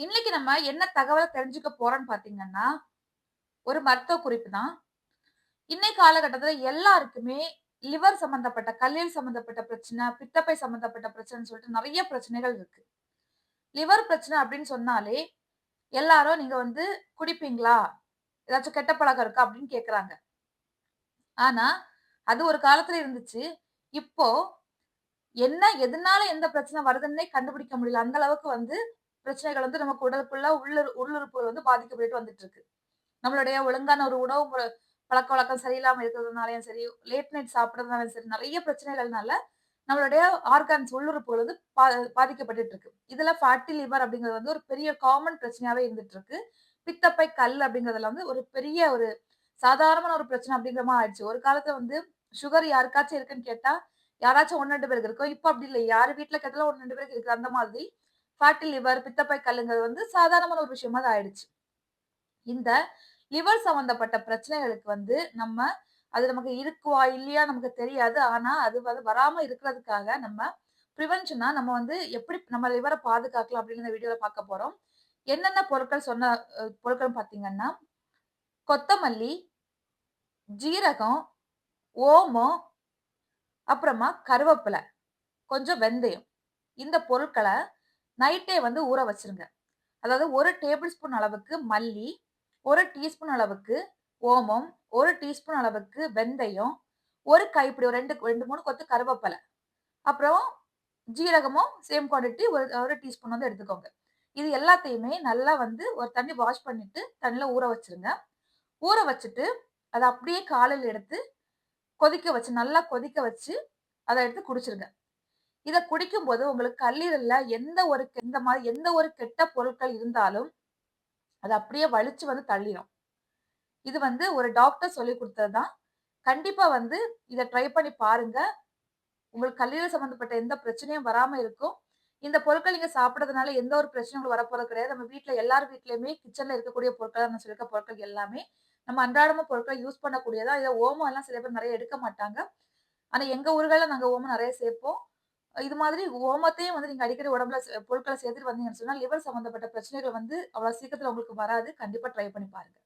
இன்னைக்கு நம்ம என்ன தகவல் தெரிஞ்சுக்க போறோம்னு பாத்தீங்கன்னா, ஒரு மருத்துவ குறிப்பு தான். இன்னை காலகட்டத்துல எல்லாருக்குமே லிவர் சம்பந்தப்பட்ட கல்லீரல் சம்பந்தப்பட்ட பிரச்சனை, பித்தப்பை சம்பந்தப்பட்ட பிரச்சனைன்னு சொல்லிட்டு நிறைய பிரச்சனைகள் இருக்கு. லிவர் பிரச்சனை அப்படின்னு சொன்னாலே, எல்லாரும் நீங்க வந்து குடிப்பீங்களா? ஏதாச்சும் கெட்ட பழக்கம் இருக்கா? அப்படின்னு கேட்கறாங்க. ஆனா, அது ஒரு காலத்துல இருந்துச்சு. இப்போ என்ன எதனால எந்த பிரச்சனை வருதுன்னே கண்டுபிடிக்க முடியல. அந்த அளவுக்கு வந்து பிரச்சனைகள் வந்து நமக்கு உடலுக்குள்ள உள்ளுறு உள்ளுறுப்புகள் வந்து பாதிக்கப்பட்டு வந்துட்டு இருக்கு. நம்மளுடைய ஒழுங்கான ஒரு உணவு முறை பழக்கவழக்கம் சரியில்லாம இருக்கிறதுனாலயும் சரி, லேட் நைட் சாப்பிடுறதுனாலயும் சரி, நிறைய பிரச்சனைகள்னால நம்மளுடைய ஆர்கான்ஸ் உள்ளுறுப்புகள் வந்து பா பாதிக்கப்பட்டு இருக்கு. இதுல ஃபேட்டி லிவர் அப்படிங்கிறது வந்து ஒரு பெரிய காமன் பிரச்சனையாவே இருந்துட்டு இருக்கு. பித்தப்பை கல் அப்படிங்கிறதுல வந்து ஒரு பெரிய ஒரு சாதாரணமான ஒரு பிரச்சனை அப்படிங்கிற மாதிரி ஆயிடுச்சு. ஒரு காலத்துல வந்து சுகர் யாருக்காச்சும் இருக்குன்னு கேட்டா, யாராச்சும் 1, 2 பேருக்கு இருக்கும். இப்போ அப்படி இல்லை யார் வீட்டில் கேட்டாலும் 1, 2 பேருக்கு இருக்கு. அந்த மாதிரி ஃபேட்டி லிவர், பித்தப்பை கல்லுங்கிறது வந்து சாதாரணமான ஒரு விஷயமா தான் ஆயிடுச்சு. இந்த லிவர் சம்மந்தப்பட்ட பிரச்சனைகளுக்கு வந்து நம்ம அது நமக்கு இருக்குவா? இல்லையா? நமக்கு தெரியாது. ஆனா, அது வந்து வராம இருக்கிறதுக்காக நம்ம ப்ரிவென்ஷனா நம்ம வந்து எப்படி நம்ம லிவரை பாதுகாக்கலாம் அப்படின்னு இந்த வீடியோல பார்க்க போறோம். என்னென்ன பொருட்கள் சொன்ன பொருட்கள் பொருட்கள்னு பார்த்தீங்கன்னா, கொத்தமல்லி, ஜீரகம், ஓமம், அப்புறமா கருவேப்பிலை கொஞ்சம் வெந்தயம். இந்த பொருட்களை நைட்டே வந்து ஊற வச்சுருங்க. அதாவது ஒரு டேபிள் ஸ்பூன் அளவுக்கு மல்லி, ஒரு டீஸ்பூன் அளவுக்கு ஓமம், ஒரு டீஸ்பூன் அளவுக்கு வெந்தயம், 1 கைப்பிடி ஒரு 2 2, 3 கொத்து கருவேப்பிலை அப்புறம் ஜீரகமும் சேம் குவான்டிட்டி ஒரு ஒரு டீஸ்பூன் வந்து எடுத்துக்கோங்க. இது எல்லாத்தையுமே நல்லா வந்து ஒரு தண்ணி வாஷ் பண்ணிட்டு தண்ணியில் ஊற வச்சுருங்க. ஊற வச்சுட்டு, அதை அப்படியே காலையில் எடுத்து கொதிக்க வச்சு நல்லா கொதிக்க வச்சு, அதை எடுத்து குடிச்சிருங்க. இத குடிக்கும்போது உங்களுக்கு கல்லீரல்ல எந்த ஒரு இந்த மாதிரி எந்த ஒரு கெட்ட பொருட்கள் இருந்தாலும், அது அப்படியே வலிச்சு வந்து தள்ளிடும் இது வந்து ஒரு டாக்டர் சொல்லிக் கொடுத்தது தான். கண்டிப்பா வந்து இதை ட்ரை பண்ணி பாருங்க. உங்களுக்கு கல்லீரல் சம்மந்தப்பட்ட எந்த பிரச்சனையும் வராம இருக்கும். இந்த பொருட்கள் நீங்க சாப்பிட்றதுனால எந்த ஒரு பிரச்சனையும் வரப்போறது கிடையாது. நம்ம வீட்டுல எல்லார் வீட்லயுமே கிச்சன்ல இருக்கக்கூடிய பொருட்கள் தான் நான் சொல்லியிருக்க பொருட்கள் எல்லாமே. நம்ம அன்றாடமா பொருட்கள் யூஸ் பண்ணக்கூடியதா. இதை ஓமம் எல்லாம் சில பேர் நிறைய எடுக்க மாட்டாங்க. ஆனா எங்க ஊர்களில் நாங்க ஓமம் நிறைய சேர்ப்போம். இது மாதிரி ஓமத்தையும் வந்து நீங்க அடிக்கடி உடம்புல பொருட்களை சேர்த்துட்டு வந்தீங்கன்னு சொன்னா, லிவர் சம்பந்தப்பட்ட பிரச்சனைகள் வந்து அவ்வளவு சீக்கிரத்துல உங்களுக்கு வராது. கண்டிப்பா ட்ரை பண்ணி பாருங்க.